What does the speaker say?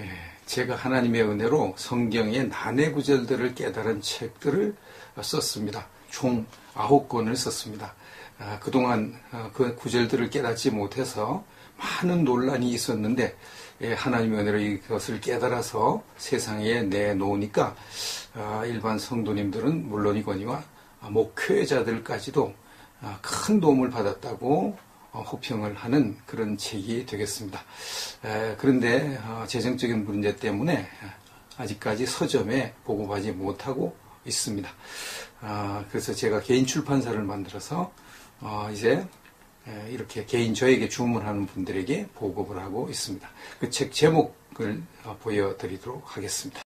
예, 제가 하나님의 은혜로 성경의 난해 구절들을 깨달은 책들을 썼습니다. 총 아홉 권을 썼습니다. 아, 그동안 어, 그 구절들을 깨닫지 못해서 많은 논란이 있었는데 예, 하나님의 은혜로 이것을 깨달아서 세상에 내놓으니까 아, 일반 성도님들은 물론이거니와 목회자들까지도 아, 큰 도움을 받았다고 어, 호평을 하는 그런 책이 되겠습니다. 그런데 어, 재정적인 문제 때문에 아직까지 서점에 보급하지 못하고 있습니다. 아, 그래서 제가 개인 출판사를 만들어서 어, 이제 이렇게 개인 저에게 주문하는 분들에게 보급을 하고 있습니다. 그 책 제목을 보여드리도록 하겠습니다.